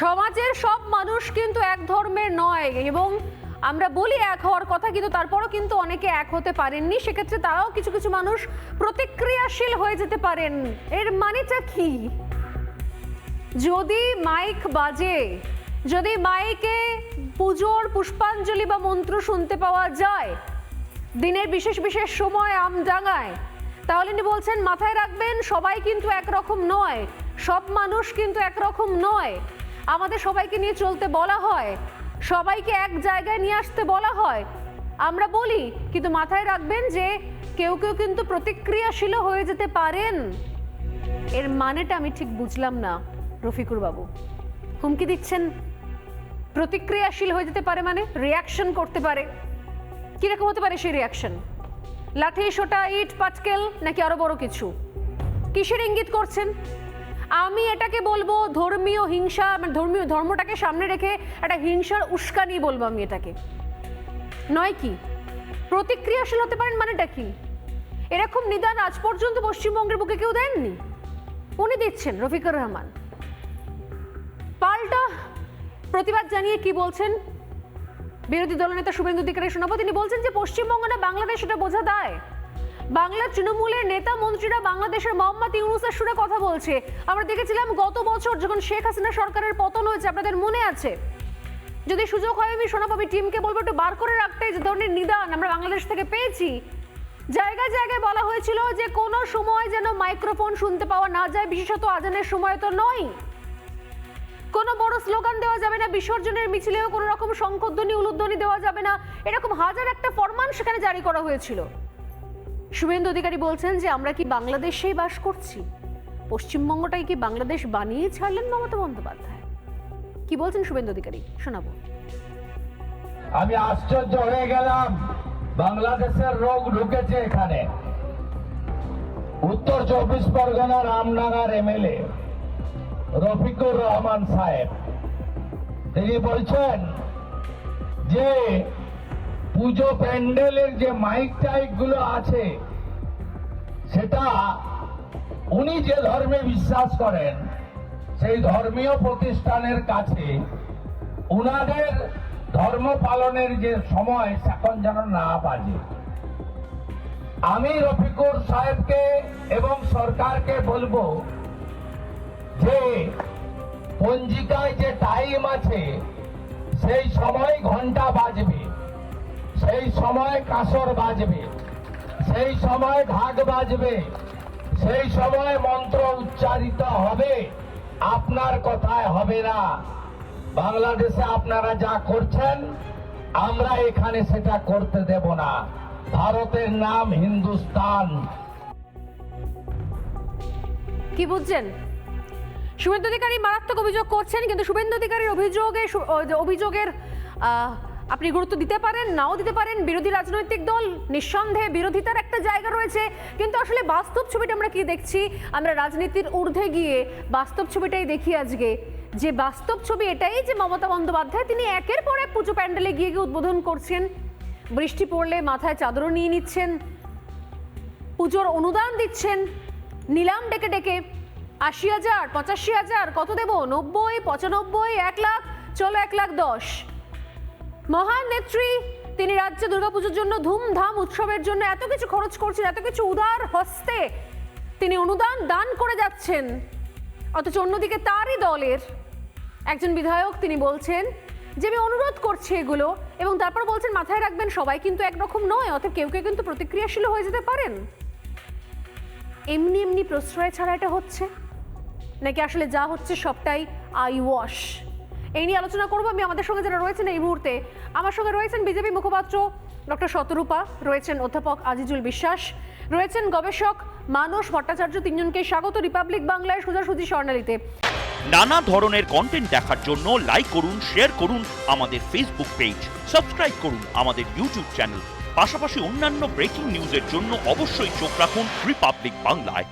সমাজের সব মানুষ কিন্তু এক ধর্মের নয় এবং আমরা বলি এক হওয়ার কথা, কিন্তু তারপরও কিন্তু অনেকে এক হতে পারেননি। সেক্ষেত্রে তারাও কিছু কিছু মানুষ প্রতিক্রিয়াশীল হয়ে যেতে পারেন। এর মানেটা কি? যদি মাইক বাজে, যদি মাইকে পুজোর পুষ্পাঞ্জলি বা মন্ত্র শুনতে পাওয়া যায়, দিনের বিশেষ বিশেষ সময় আমডাঙ্গায় তাহলে ইনি বলছেন, মাথায় রাখবেন, সবাই কিন্তু একরকম নয়, সব মানুষ কিন্তু একরকম নয়। আমাদের সবাইকে নিয়ে চলতে বলা হয়। সবাইকে এক জায়গায় নিয়ে আসতে বলা হয়। আমরা বলি, কিন্তু মাথায় রাখবেন যে কেউ কেউ কিন্তু প্রতিক্রিয়াশীল হয়ে যেতে পারেন। এর মানেটা আমি ঠিক বুঝলাম না, রফিকুর বাবু। হুমকি দিচ্ছেন। প্রতিক্রিয়াশীল হয়ে যেতে পারে মানে রিয়াকশন করতে পারে। কীরকম হতে পারে সেই রিয়াকশন লাঠি, সোটা, ইট, পাটকেল, নাকি আরও বড় কিছু? কিসের ইঙ্গিত করছেন? আমি এটাকে বলব ধর্মীয় হিংসা মানে ধর্মীয় ধর্মটাকে সামনে রেখে একটা হিংসার উস্কানি বলব আমি এটাকে। নয় কি? প্রতিক্রিয়াশীল হতে পারেন মানেটা কি? এরকম নিদান, আজ পর্যন্ত পশ্চিমবঙ্গের বুকে কেউ দেননি। উনি দিচ্ছেন, রফিকুর রহমান। পাল্টা প্রতিবাদ জানিয়ে কি বলছেন? বিরোধী দলনেতা শুভেন্দু অধিকারী শোনাবো তিনি বলছেন যে পশ্চিমবঙ্গ না বাংলাদেশ এটা বোঝা দেয়। বাংলার তৃণমূলের নেতা মন্ত্রীরা বাংলাদেশের মোহাম্মদ ইউনুসের সুরে কথা বলছে। আমরা দেখেছিলাম গত বছর যখন শেখ হাসিনা সরকারের পতন হয়েছে, আপনাদের মনে আছে? যদি সুযোগ হয়, আমি শোনাবো আমি টিমকে বলব, একটু বার করে রাখতে যে ধরনের নিদান আমরা বাংলাদেশ থেকে পেয়েছি। জায়গায় জায়গায় বলা হয়েছিল যে কোনো সময় যেন মাইক্রোফোন শুনতে পাওয়া না যায়, বিশেষত আজানের সময় তো নয়। কোনো বড় স্লোগান দেওয়া যাবে না, বিসর্জনের মিছিলেও কোনো রকম শঙ্খধ্বনি উলুধ্বনি দেওয়া যাবে না। এরকম হাজার একটা ফরমান সেখানে জারি করা হয়েছিল। শুভেন্দু অধিকারী বলছেন যে আমরা কি বাংলাদেশেই বাস করছি? পশ্চিমবঙ্গটাই কি বাংলাদেশ বানিয়ে ছাড়লেন মমতা বন্দ্যোপাধ্যায়? কি বলছেন শুভেন্দু অধিকারী? শোনাবো। আমি আশ্চর্য হয়ে গেলাম, বাংলাদেশের রোগ ঢুকেছে এখানে। উত্তর চব্বিশ পরগনার রামনগর এমএলএ রফিকুর রহমান সাহেব। তিনি বলছেন যে পুজো প্যান্ডেলের যে মাইক টাইকগুলো আছে, সেটা উনি যে ধর্মে বিশ্বাস করেন, সেই ধর্মীয় প্রতিষ্ঠানের কাছে উনাদের ধর্ম পালনের যে সময়, এখন যেন না বাজে। আমি রফিকুর সাহেবকে এবং সরকারকে বলব যে, পঞ্জিকায় যে টাইম আছে, সেই সময় ঘণ্টা বাজবে। সেই সময় কাসর বাজবে। সেই সময় ঢাক বাজবে। সেই সময় মন্ত্র উচ্চারিত হবে। আপনার কথায় হবে না। বাংলাদেশে আপনারা যা করছেন আমরা এখানে সেটা করতে দেব না। ভারতের নাম হিন্দুস্তান। কি বুঝছেন? শুভেন্দু অধিকারী মারাত্মক অভিযোগ করছেন কিন্তু শুভেন্দু অধিকারীর অভিযোগের আহ, আপনি গুরুত্ব দিতে পারেন, নাও দিতে পারেন। বিরোধী রাজনৈতিক দল নিঃসন্দেহে বিরোধিতার একটা জায়গা রয়েছে। কিন্তু আসলে বাস্তব ছবিটা আমরা কি দেখছি? আমরা রাজনীতির ঊর্ধ্বে গিয়ে বাস্তব ছবিটাই দেখি আজকে। যে বাস্তব ছবি এটাই যে মমতা বন্দ্যোপাধ্যায় তিনি একের পর এক পুজো প্যান্ডেলে গিয়ে গিয়ে উদ্বোধন করছেন। বৃষ্টি পড়লে মাথায় চাদরও নিয়ে নিচ্ছেন। পুজোর অনুদান দিচ্ছেন। নিলাম ডেকে ডেকে। আশি হাজার, পঁচাশি হাজার, কত দেব? নব্বই, পঁচানব্বই, এক লাখ, চলো এক লাখ দশ। মহান নেত্রী, তিনি রাজ্যে দুর্গাপুজোর জন্য ধুমধাম উৎসবের জন্য এত কিছু খরচ করছেন, এত কিছু উদার হস্তে তিনি অনুদান দান করে যাচ্ছেন। অথচ অন্যদিকে তারই দলের একজন বিধায়ক তিনি বলছেন যে, আমি অনুরোধ করছি এগুলো। এবং তারপর বলছেন, মাথায় রাখবেন, সবাই কিন্তু একরকম নয়, অতএব কেউ কেউ কিন্তু প্রতিক্রিয়াশীল হয়ে যেতে পারেন। এমনি এমনি প্রশ্রয় ছাড়া এটা হচ্ছে? নাকি আসলে যা হচ্ছে সবটাই আই ওয়াশ? এই নিয়ে আলোচনা করব। আমি আমাদের সঙ্গে যারা রয়েছেন এই মুহূর্তে, আমার সঙ্গে রয়েছেন বিজেপি মুখপাত্র ডক্টর শতরূপা, রয়েছেন অধ্যাপক আজিজুল বিশ্বাস, রয়েছেন গবেষক মানস ভট্টাচার্য, তিনজনকে স্বাগত রিপাবলিক বাংলায় সোজাসুজি স্বর্ণালীতে। নানা ধরনের কন্টেন্ট দেখার জন্য লাইক করুন শেয়ার করুন আমাদের ফেসবুক পেজ সাবস্ক্রাইব করুন আমাদের ইউটিউব চ্যানেল পাশাপাশি অন্যান্য ব্রেকিং নিউজের জন্য অবশ্যই চোখ রাখুন রিপাবলিক বাংলায়।